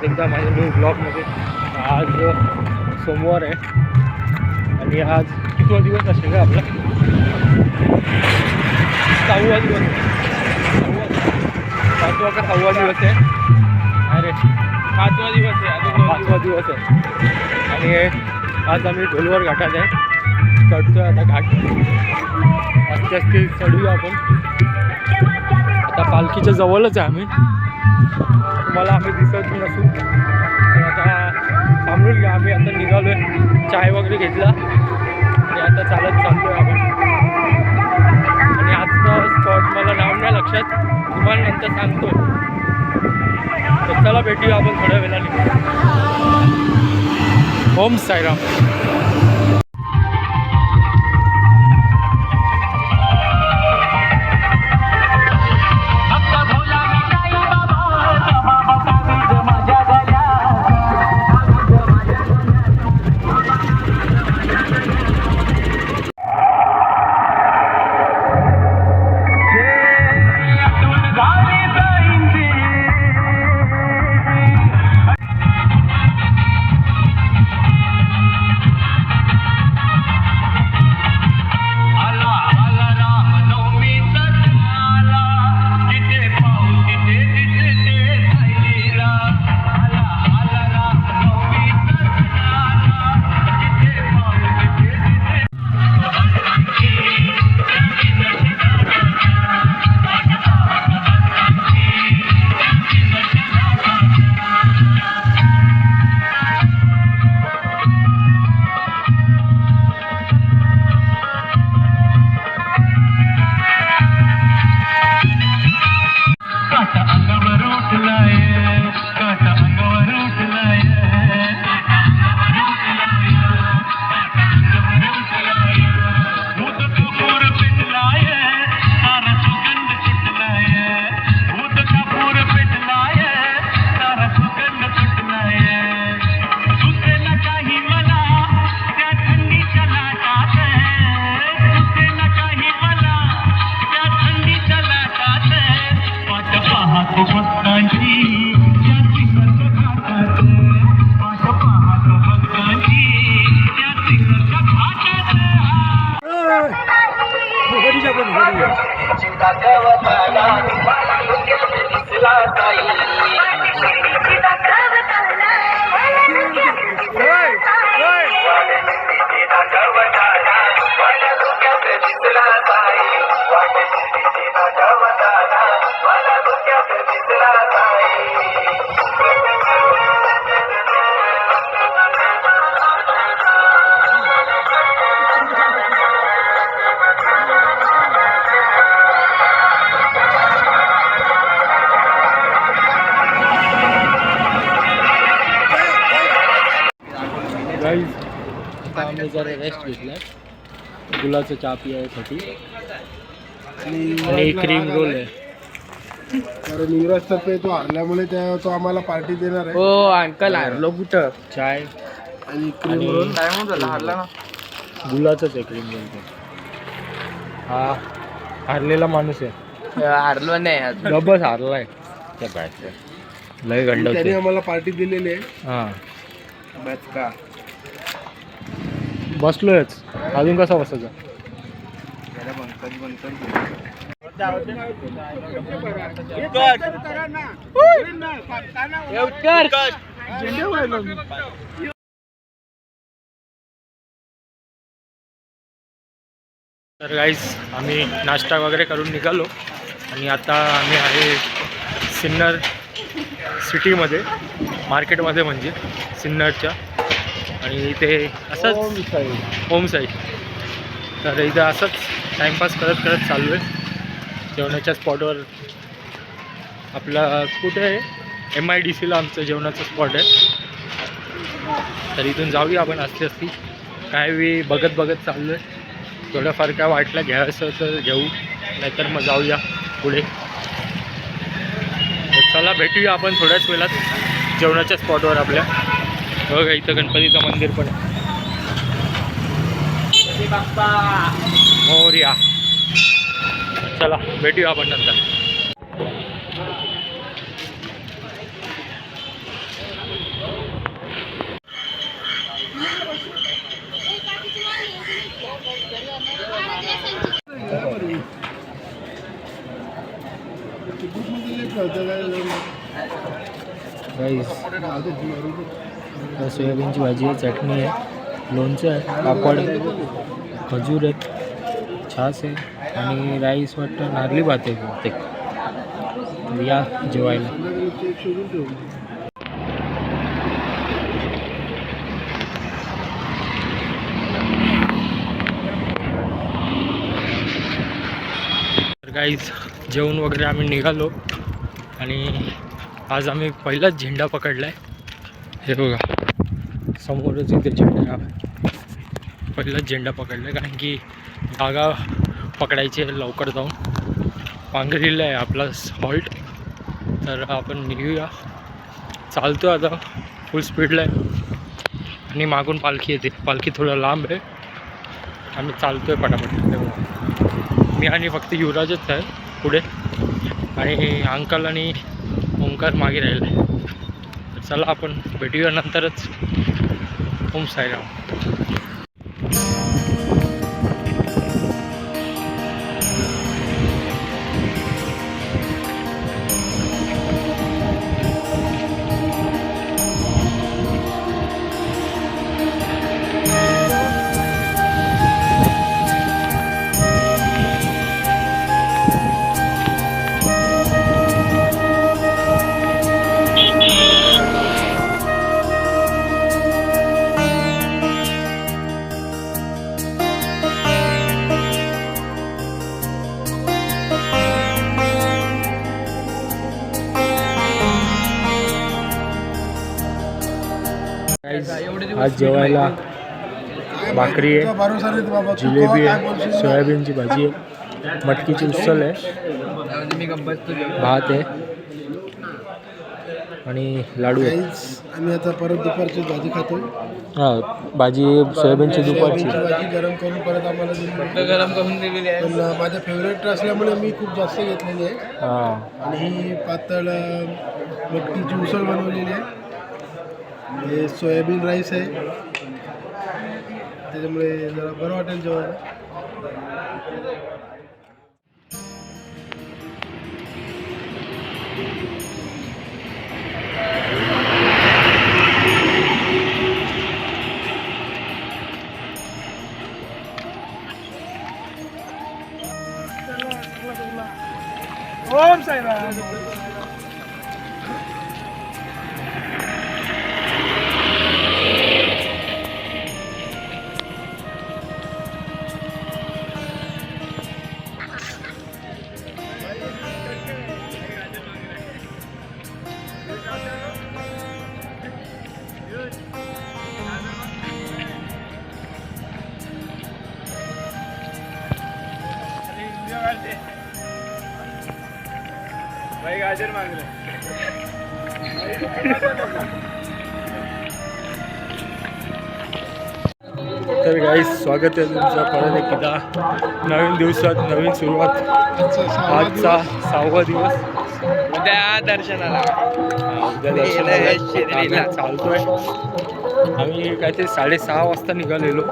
परत एकदा माझ्या न्यू ब्लॉगमध्ये आज सोमवार आहे. आणि आज कितवा दिवस असेल का आपला? सहावा दिवस. पाचवा का सहावा दिवस आहे. अरे पाचवा दिवस आहे. अजून पाचवा दिवस. आहे. आणि आज आम्ही ढोलवर घाटात आहे. चढतोय आता घाट. आस्ते आस्ते चढूया आपण. आता पालखीच्या जवळच आहे आम्ही. तुम्हाला आम्ही दिसत नसू आता थांबून घ्या आम्ही आता निघालोय. चाय वगैरे घेतला. आणि आता चालत चाललोय आपण. आणि आजचं स्पॉट मला नाव नाही लक्षात. तुम्हाला नंतर सांगतो तर चला भेटूया आपण थोड्या वेळाने. ओम साईराम. जरा रेस्ट घेतलाय गुलाचं चहा पियासाठी. आणि क्रीम रोल आहे. कारण इंग्रज तर्फे तो हरल्यामुळे त्या तो आम्हाला पार्टी देणार आहे. हो अंकल हारलो कुठं? चाय. आणि क्रीम रोल काय म्हणतो हारला ना. गुलाचंच आहे क्रीम रोल. हा हारलेला माणूस आहे. हारलो नाही. गबस हारलाय. त्या बॅट लय गंड त्यांनी होते आम्हाला पार्टी दिलेली आहे. हा. बस का. बसलोयच. अजून कसा बसायचा? तर गाईज आम्ही नाश्ता वगैरे करून निघालो. आणि आता आम्ही आहे सिन्नर सिटीमध्ये मार्केटमध्ये म्हणजे सिन्नरच्या. आणि इथे असंच होम साईड तर इथं असंच टाईमपास करत करत चाललो आहे. जेवणाच्या स्पॉटवर आपला कुठे आहे? एम आय डी सीला आमचं जेवणाचं स्पॉट आहे. तर इथून जाऊया आपण असते असती काय बी बघत बघत चाललो आहे थोडंफार काय वाटलं घ्यायचं तर घेऊ. नाहीतर मग जाऊया पुढे. चला भेटूया आपण थोड्याच वेळात. जेवणाच्या स्पॉटवर आपल्या. बघा इथं गणपतीचं मंदिर पण आहे. मोर्या. चला भेटूया आपण नंतर. Guys. सोयाबीनची भाजी आहे चटणी आहे लोणचं आहे पापड खजूर आहेत छास आहे आणि राईस वाटतं नारली भात आहे बहुतेक. या जेवायला. तर काहीच जेवण वगैरे आम्ही निघालो आणि आज आम्ही पहिलाच झेंडा पकडला आहे हे बघा. समोरच इथे झेंडा पहिलाच झेंडा पकडला आहे कारण की जागा पकडायची आहे लवकर जाऊन. पांघरीला आहे आपला हॉल्ट. तर आपण निघूया. चालतो आता. फुल स्पीडला आहे. आणि मागून पालखी येते. पालखी थोडं लांब आहे. आम्ही चालतो आहे पटापट. मी आणि फक्त युवराजच आहे पुढे. आणि अंकल आणि ओंकार मागे राहिला. आहे चला आपण भेटूया नंतरच. ओम साईराम आज जेवायला भाकरी आहे जिलेबी आहे? सोयाबीनची भाजी आहे. मटकीची उसल आहे. भात आहे. आणि लाडू आहे. आम्ही आता परत दुपारची भाजी खातोय हां भाजी सोयाबीनची दुपारची. भाजी गरम करून परत आम्हाला गरम करून दिलेली आहे. पण फेवरेट असल्यामुळे मी खूप जास्त घेतलेली आहे. हां. आणि ही पातळ मटकीची उसळ बनवलेली आहे. हे सोयाबीन राईस आहे. त्याच्यामुळे जरा बरं वाटेल जेवायला. ओम साईराम. गाईस स्वागत आहे तुमचं परत एकदा. नवीन दिवसात नवीन सुरुवात. आजचा सहावा दिवस. उद्या दर्शनाला. उद्या दर्शनाला. चालतोय. आम्ही काहीतरी साडेसहा वाजता निघालेलो.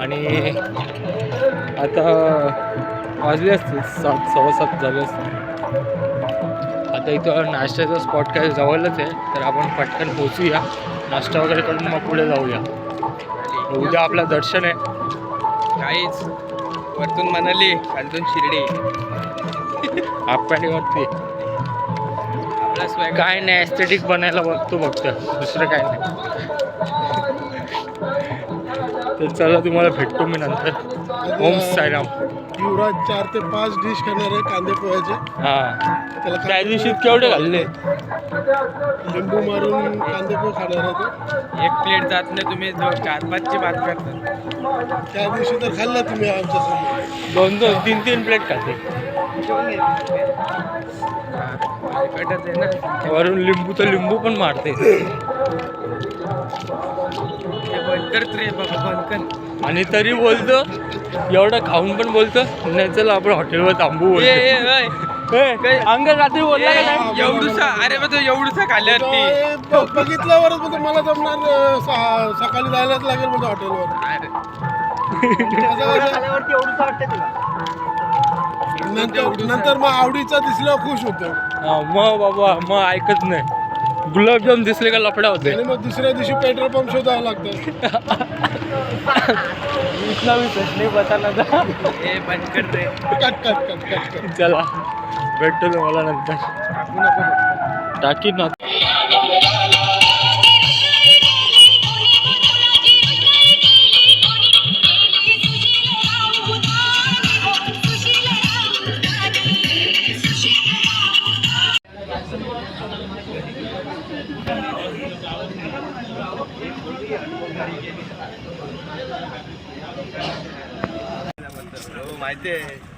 आणि आता वाजले असतील. सात सव्वा सात झाले असतील. आता इथं नाश्त्याचा स्पॉट काय जवळच आहे. तर आपण पटकन पोचूया नाश्ता वगैरे करून मग पुढे जाऊया. उद्या आपलं दर्शन आहे. काहीच वरतून मनाली खालतून शिर्डी. आपल्यावरती. आपला स्वयं काय नाही ॲस्थेटिक बनायला बघतो फक्त. दुसरं काय नाही. तर चला तुम्हाला भेटतो मी नंतर. ओम साईराम. युवराज चार ते पाच डिश खाणार आहे कांदे पोह्याचे. हां. त्याला त्या दिवशी केवढे घालले? लिंबू मारून कांदे पोहे खाणार एक प्लेट जात नाही तुम्ही जो चार पाचची बात करता. त्या दिवशी तर खाल्ला तुम्ही आमच्यासोबत दोन दोन तीन तीन प्लेट खाते. आहे ना. वरून लिंबू तर लिंबू पण मारते. ते बंद कर रे बाबा बंद कर. आणि तरी बोलतो एवढं खाऊन पण बोलतो नाही चला आपण हॉटेलवर थांबू ए, ए, बोलतो ओय. अंग रात्री बोलला नाही? एवढूसा अरे मग तो एवढूसा खाल्ल्यावरती ए, ब- बघितल्यावरच म्हणजे मला जमणार सकाळी जायलाच लागेल म्हणजे हॉटेलवर. अरे. नंतर नंतर मग आवडीचा दिसल्यावर खुश होतो. हा, मग बाबा मग ऐकत नाही. गुलाबजाम दिसले का लफडा होते? आणि मग दुसऱ्या दिवशी पेट्रोल पंप शोधावं लागतं. बताना था बंद कर cut cut cut cut cut. चला. भेटतो मी मला नंतर. टाकी ना. नाही,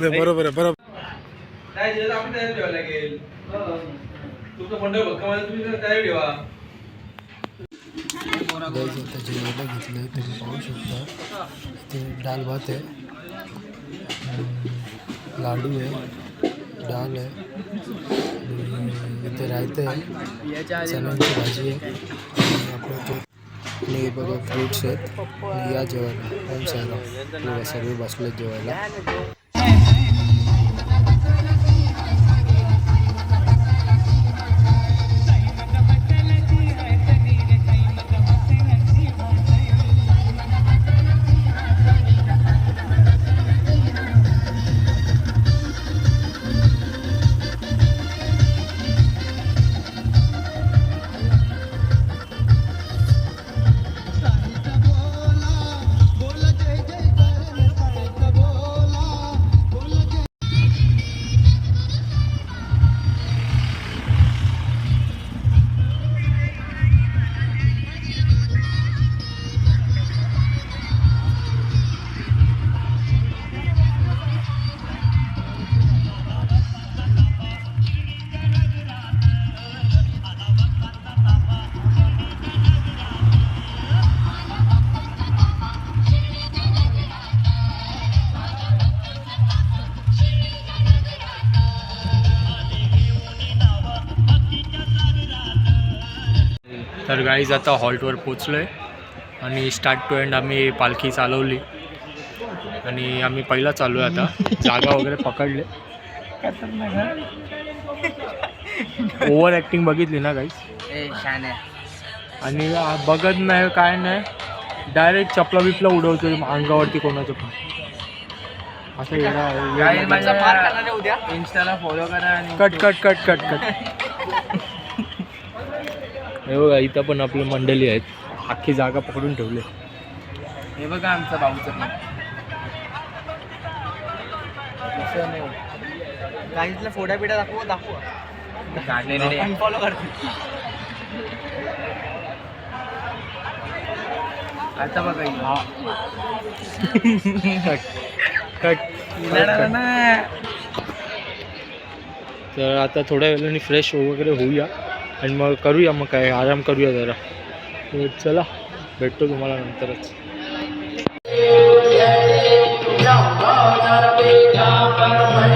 बरोबर आहे बरोबर काय आपण तयार लागेल तुम्ही तयार ठेवा डाल भात अं, लाडू आहे डाल आणि इथे रायतं आहे चण्याची भाजी तो आणि हे बघा फ्रूट्स आहेत. या जेवायला ओम साईराम सर्व बसलेत जेवायला. गाईज आता हॉल्टवर पोचलो आहे आणि स्टार्ट टू एंड आम्ही पालखी चालवली. आणि आम्ही पहिला चालू आहे आता. जागा वगैरे पकडले. ओव्हर ॲक्टिंग बघितली ना गाईज ए शान आहे. आणि बघत नाही काय नाही. डायरेक्ट चपला बिपला उडवतो अंगावरती कोणाचं पण. असं उद्या. इंस्टाला फॉलो करा आणि cut cut cut cut cut हे बघा इथं पण आपली मंडळी आहेत. अख्खी जागा पकडून ठेवले. हे बघा आमचा भाऊचं पण. काहीतला फोडा बिडा दाखव दाखव. फॉलो करते. आता बघा कट कट तर आता थोड्या वेळाने फ्रेश वगैरे होऊया. आणि मग करूया मग काय आराम करूया जरा चला भेटतो तुम्हाला नंतरच Yeah.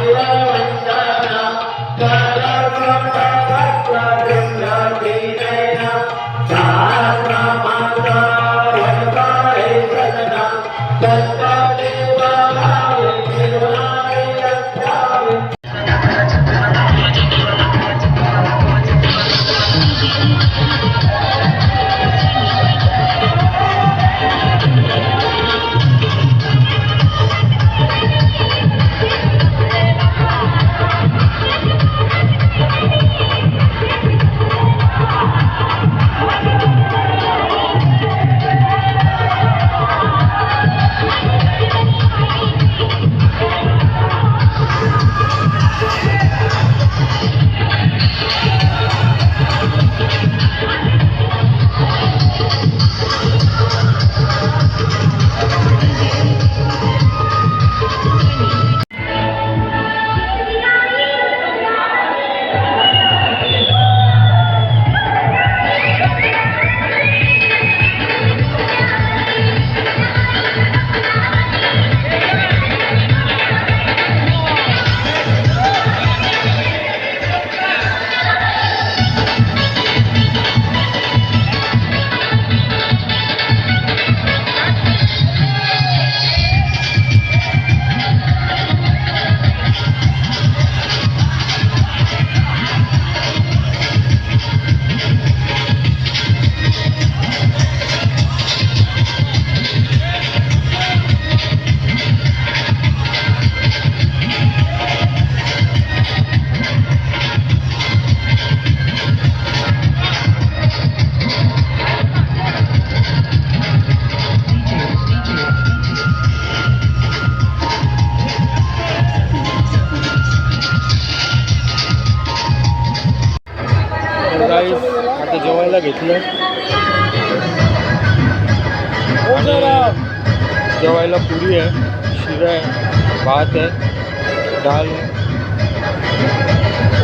डाळ आहे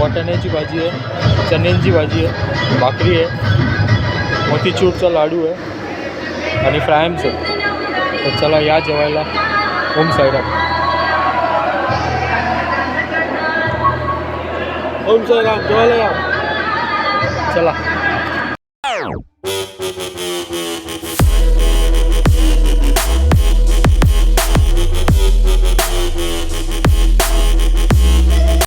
वाटाण्याची भाजी आहे चण्यांची भाजी आहे भाकरी आहे मोतीचूरचा लाडू आहे आणि फ्रायम्स आहे तर चला या जेवायला. ओम साईडा ओम साईडा जेवायला या. चला.